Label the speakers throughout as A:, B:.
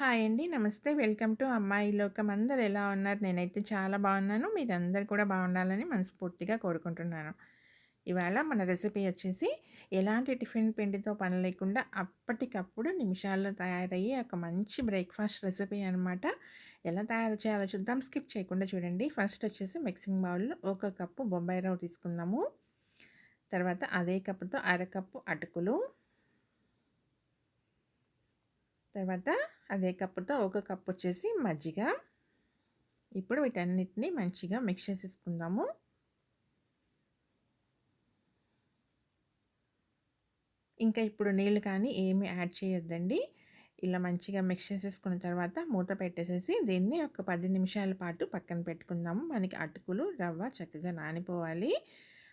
A: Hi అండి. నమస్తే. Welcome to అమ్మాయి లోకం. అందరు ఎలా ఉన్నారు? నేనైతే చాలా బాగున్నాను. మీరందరు కూడా బాగుండాలని మనస్ఫూర్తిగా కోరుకుంటున్నాను. ఇవాళ మన రెసిపీ వచ్చేసి ఎలాంటి టిఫిన్ పిండితో పని లేకుండా అప్పటికప్పుడు నిమిషాల్లో తయారయ్యే ఒక మంచి బ్రేక్‌ఫాస్ట్ రెసిపీ అనమాట. ఎలా తయారు చేయాలో చూద్దాం. స్కిప్ చేయకుండా చూడండి. ఫస్ట్ వచ్చేసి మిక్సింగ్ బౌల్‌లో ఒక కప్పు బొంబాయి రవ్వ తీసుకుందాము. తర్వాత అదే కప్పుతో అరకప్పు అటుకులు తర్వాత అదే కప్పుతో ఒక కప్ వచ్చేసి మజ్జిగ. ఇప్పుడు వీటన్నిటిని మంచిగా మిక్స్ చేసేసుకుందాము. ఇంకా ఇప్పుడు నీళ్ళు కానీ ఏమి యాడ్ చేయొద్దండి. ఇలా మంచిగా మిక్స్ చేసేసుకున్న తర్వాత మూత పెట్టేసేసి దీన్ని ఒక పది నిమిషాల పాటు పక్కన పెట్టుకుందాము. మనకి అటుకులు రవ్వ చక్కగా నానిపోవాలి.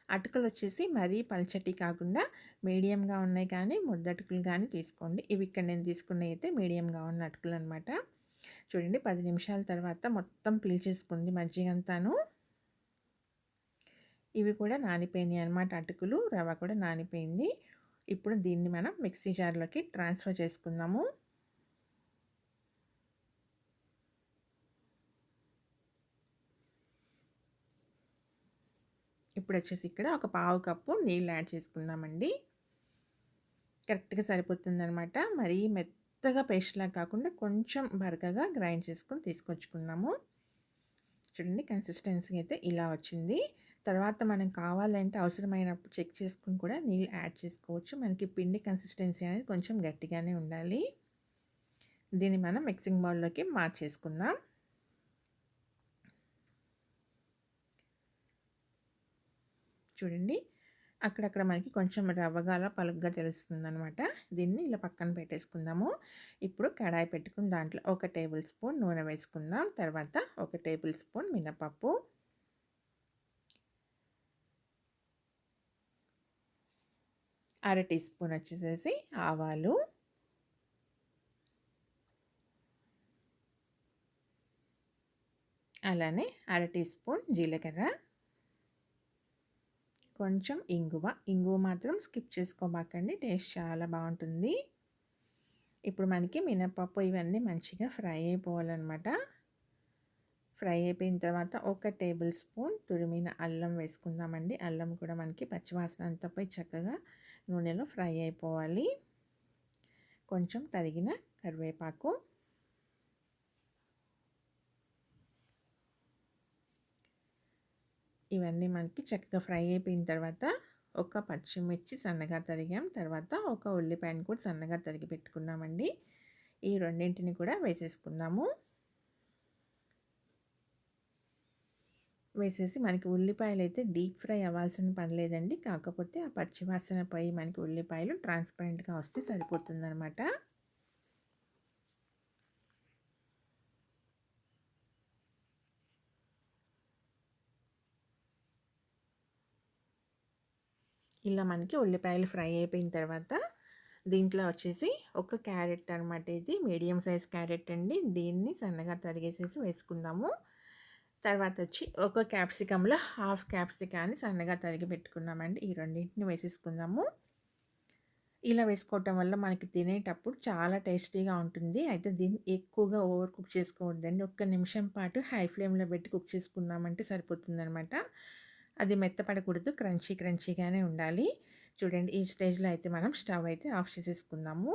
A: అటుకులు వచ్చేసి మరీ పల్చటి కాకుండా మీడియంగా ఉన్నాయి కానీ ముద్దటుకులు కానీ తీసుకోండి. ఇవి ఇక్కడ నేను తీసుకున్నవి అయితే మీడియంగా ఉన్న అటుకులు అనమాట చూడండి పది నిమిషాల తర్వాత మొత్తం పీల్చేసుకుంది మజ్జిగ అంతాను ఇవి కూడా నానిపోయినాయి అనమాట అటుకులు. రవ్వ కూడా నానిపోయింది. ఇప్పుడు దీన్ని మనం మిక్సీ జార్లోకి ట్రాన్స్ఫర్ చేసుకుందాము. ఇప్పుడు వచ్చేసి ఇక్కడ ఒక పావు కప్పు నీళ్ళు యాడ్ చేసుకుందామండి. కరెక్ట్గా సరిపోతుందనమాట మరీ మెత్తగా పేస్ట్లా కాకుండా కొంచెం బరకగా గ్రైండ్ చేసుకొని తీసుకొచ్చుకున్నాము చూడండి కన్సిస్టెన్సీ అయితే ఇలా వచ్చింది. తర్వాత మనం కావాలంటే అవసరమైనప్పుడు చెక్ చేసుకుని కూడా నీళ్ళు యాడ్ చేసుకోవచ్చు. మనకి పిండి కన్సిస్టెన్సీ అనేది కొంచెం గట్టిగానే ఉండాలి. దీన్ని మనం మిక్సింగ్ బౌల్లోకి మార్చేసుకుందాం. చూడండి. అక్కడక్కడ మనకి కొంచెం రవ్వగాల పలుగ్గా తెలుస్తుంది అనమాట దీన్ని ఇలా పక్కన పెట్టేసుకుందాము. ఇప్పుడు కడాయి పెట్టుకుని దాంట్లో ఒక టేబుల్ స్పూన్ నూనె వేసుకుందాం. తర్వాత ఒక టేబుల్ స్పూన్ మినపప్పు. అర టీ స్పూన్ వచ్చేసేసి ఆవాలు. అలానే అర టీ స్పూన్ జీలకర్ర. కొంచెం ఇంగువ. ఇంగువ మాత్రం స్కిప్ చేసుకోబాకండి. టేస్ట్ చాలా బాగుంటుంది. ఇప్పుడు మనకి మినపప్పు ఇవన్నీ మంచిగా ఫ్రై అయిపోవాలన్నమాట. ఫ్రై అయిపోయిన తర్వాత ఒక టేబుల్ స్పూన్ తురిమిన అల్లం వేసుకుందామండి. అల్లం కూడా మనకి పచ్చివాసన అంతా పోయి చక్కగా నూనెలో ఫ్రై అయిపోవాలి. కొంచెం తరిగిన కరివేపాకు. ఇవన్నీ మనకి చక్కగా ఫ్రై అయిపోయిన తర్వాత ఒక పచ్చిమిర్చి సన్నగా తరిగాం. తర్వాత ఒక ఉల్లిపాయను కూడా సన్నగా తరిగి పెట్టుకున్నామండి. ఈ రెండింటిని కూడా వేసేసుకుందాము. వేసేసి మనకి ఉల్లిపాయలు అయితే డీప్ ఫ్రై అవ్వాల్సిన పని లేదండి. కాకపోతే ఆ పచ్చివాసనపై మనకి ఉల్లిపాయలు ట్రాన్స్పరెంట్గా వస్తే సరిపోతుందనమాట ఇలా మనకి ఉల్లిపాయలు ఫ్రై అయిపోయిన తర్వాత దీంట్లో వచ్చేసి ఒక క్యారెట్ అనమాట ఇది. మీడియం సైజ్ క్యారెట్ అండి. దీన్ని సన్నగా తరిగేసేసి వేసుకుందాము. తర్వాత వచ్చి ఒక క్యాప్సికంలో హాఫ్ క్యాప్సికాన్ని సన్నగా తరిగి పెట్టుకున్నామండి. ఈ రెండింటిని వేసేసుకుందాము. ఇలా వేసుకోవటం వల్ల మనకి తినేటప్పుడు చాలా టేస్టీగా ఉంటుంది. అయితే దీన్ని ఎక్కువగా ఓవర్ కుక్ చేసుకోవద్దండి. ఒక్క నిమిషం పాటు హై ఫ్లేమ్లో పెట్టి కుక్ చేసుకున్నామంటే సరిపోతుందనమాట అది మెత్తపడకూడదు. క్రంచీ క్రంచీగానే ఉండాలి. చూడండి ఈ స్టేజ్లో అయితే మనం స్టవ్ అయితే ఆఫ్ చేసేసుకుందాము.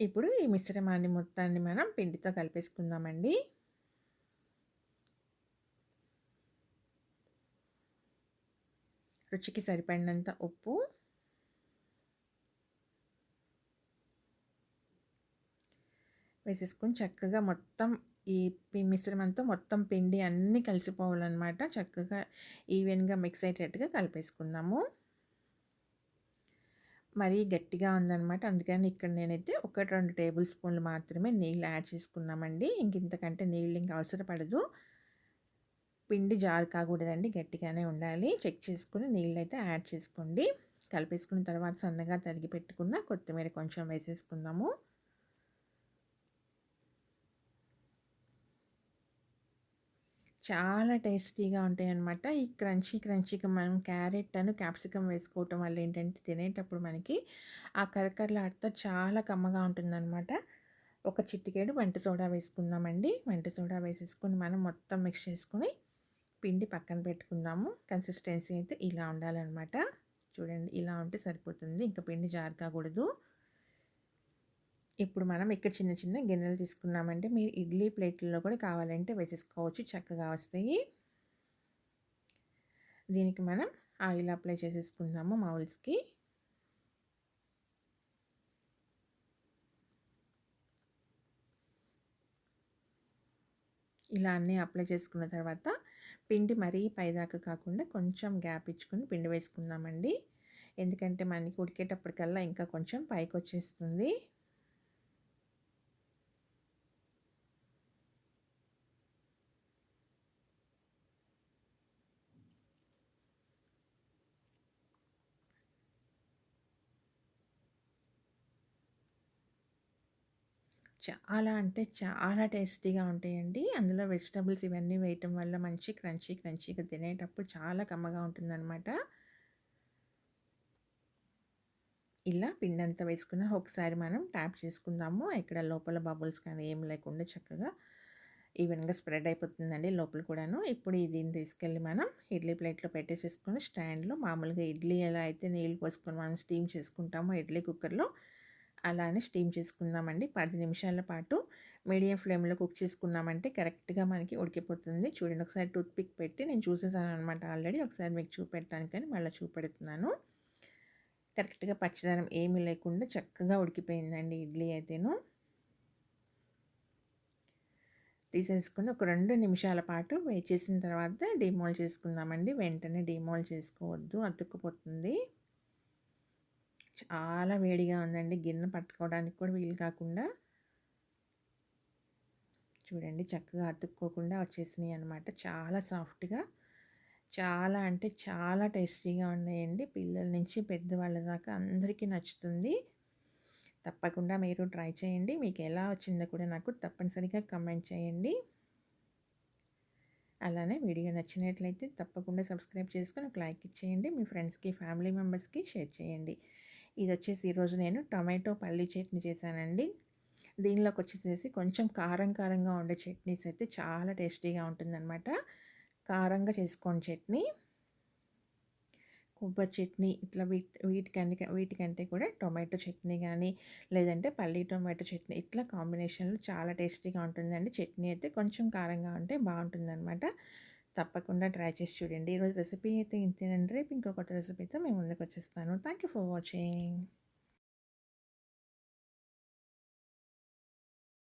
A: ఇప్పుడు ఈ మిశ్రమాన్ని మొత్తాన్ని మనం పిండితో కలిపేసుకుందామండి. రుచికి సరిపడినంత ఉప్పు. వేసేసుకుని చక్కగా మొత్తం ఈ మిశ్రమంతో మొత్తం పిండి అన్నీ కలిసిపోవాలన్నమాట. చక్కగా ఈవెన్గా మిక్స్ అయ్యేటట్టుగా కలిపేసుకుందాము. మరీ గట్టిగా ఉందన్నమాట. అందుకని ఇక్కడ నేనైతే ఒకటి రెండు టేబుల్ స్పూన్లు మాత్రమే నీళ్ళు యాడ్ చేసుకున్నామండి. ఇంక ఇంతకంటే నీళ్ళు ఇంకా అవసరపడదు పిండి జారు కాకూడదండి గట్టిగానే ఉండాలి. చెక్ చేసుకుని నీళ్ళు అయితే యాడ్ చేసుకోండి. కలిపేసుకున్న తర్వాత సన్నగా తరిగి పెట్టుకున్న కొత్తిమీర కొంచెం వేసేసుకుందాము. చాలా టేస్టీగా ఉంటాయన్నమాట. ఈ క్రంచీ క్రంచీకి మనం క్యారెట్ అను క్యాప్సికమ్ వేసుకోవటం వల్ల ఏంటంటే తినేటప్పుడు మనకి ఆ కరకరలాడుతూ చాలా కమ్మగా ఉంటుందన్నమాట. ఒక చిటికేడు వంట సోడా వేసుకుందామండి. వంట సోడా వేసేసుకుని మనం మొత్తం మిక్స్ చేసుకుని పిండి పక్కన పెట్టుకుందాము. కన్సిస్టెన్సీ అయితే ఇలా ఉండాలన్నమాట. చూడండి ఇలా ఉంటే సరిపోతుంది. ఇంకా పిండి జారు కాకూడదు ఇప్పుడు మనం ఇక్కడ చిన్న చిన్న గిన్నెలు తీసుకున్నామంటే మీరు ఇడ్లీ ప్లేట్లలో కూడా కావాలంటే వేసేసుకోవచ్చు. చక్కగా వస్తాయి. దీనికి మనం ఆయిల్ అప్లై చేసేసుకుందాము మౌల్స్కి. ఇలా అన్నీ అప్లై చేసుకున్న తర్వాత పిండి మరీ పైదాకా కాకుండా కొంచెం గ్యాప్ ఇచ్చుకుని పిండి వేసుకుందామండి. ఎందుకంటే మనకి ఉడికేటప్పటికల్లా ఇంకా కొంచెం పైకి వచ్చేస్తుంది చాలా అంటే చాలా టేస్టీగా ఉంటాయండి. అందులో వెజిటబుల్స్ ఇవన్నీ వేయటం వల్ల మంచి క్రంచీ క్రంచీగా తినేటప్పుడు చాలా కమ్మగా ఉంటుందన్నమాట. ఇలా పిండి అంతా వేసుకున్న ఒకసారి మనం ట్యాప్ చేసుకుందాము. ఇక్కడ లోపల బబుల్స్ కానీ ఏం లేకుండా చక్కగా ఈవెన్గా స్ప్రెడ్ అయిపోతుందండి లోపల కూడాను. ఇప్పుడు దీన్ని తీసుకెళ్ళి మనం ఇడ్లీ ప్లేట్లో పెట్టేసేసుకొని స్టాండ్లో మామూలుగా ఇడ్లీ ఎలా అయితే నీళ్ళు పోసుకొని మనం స్టీమ్ చేసుకుంటామో ఇడ్లీ కుక్కర్లో అలానే స్టీమ్ చేసుకుందామండి. పది నిమిషాల పాటు మీడియం ఫ్లేమ్లో కుక్ చేసుకున్నామంటే కరెక్ట్గా మనకి ఉడికిపోతుంది. చూడండి ఒకసారి టూత్ పిక్ పెట్టి నేను చూసేసాను అనమాట ఆల్రెడీ. ఒకసారి మీకు చూపెట్టాను కానీ మళ్ళీ చూపెడుతున్నాను. కరెక్ట్గా పచ్చదనం ఏమీ లేకుండా చక్కగా ఉడికిపోయిందండి ఇడ్లీ అయితేను. తీసేసుకుని ఒక రెండు నిమిషాల పాటు వేచేసిన తర్వాత డిమోల్ చేసుకుందామండి. వెంటనే డిమోల్ చేసుకోవద్దు అతుక్కుపోతుంది. చాలా వేడిగా ఉందండి. గిన్నె పట్టుకోవడానికి కూడా వీలు కాకుండా చూడండి చక్కగా అతుక్కోకుండా వచ్చేసినాయి అనమాట చాలా సాఫ్ట్గా చాలా అంటే చాలా టేస్టీగా ఉన్నాయండి. పిల్లల నుంచి పెద్దవాళ్ళ దాకా అందరికీ నచ్చుతుంది. తప్పకుండా మీరు ట్రై చేయండి. మీకు ఎలా వచ్చిందో కూడా నాకు తప్పనిసరిగా కమెంట్ చేయండి. అలానే వీడియో నచ్చినట్లయితే తప్పకుండా సబ్స్క్రైబ్ చేసుకొని ఒక లైక్ ఇచ్చేయండి. మీ ఫ్రెండ్స్కి ఫ్యామిలీ మెంబర్స్కి షేర్ చేయండి. ఇది వచ్చేసి ఈరోజు నేను టొమాటో పల్లీ చట్నీ చేశానండి. దీనిలోకి వచ్చేసేసి కొంచెం కారం కారంగా ఉండే చట్నీస్ అయితే చాలా టేస్టీగా ఉంటుందన్నమాట. కారంగా చేసుకోండి చట్నీ. కొబ్బరి చట్నీ ఇట్లా వీటి వీటికంటే వీటికంటే కూడా టొమాటో చట్నీ కానీ లేదంటే పల్లీ టొమాటో చట్నీ ఇట్లా కాంబినేషన్లో చాలా టేస్టీగా ఉంటుందండి. చట్నీ అయితే కొంచెం కారంగా ఉంటే బాగుంటుందన్నమాట. తప్పకుండా ట్రై చేసి చూడండి. ఈరోజు రెసిపీ అయితే ఇంతేనండి. రేపు ఇంకొక రెసిపీతో మేము ముందుకు వచ్చేస్తాను థ్యాంక్ యూ ఫర్ వాచింగ్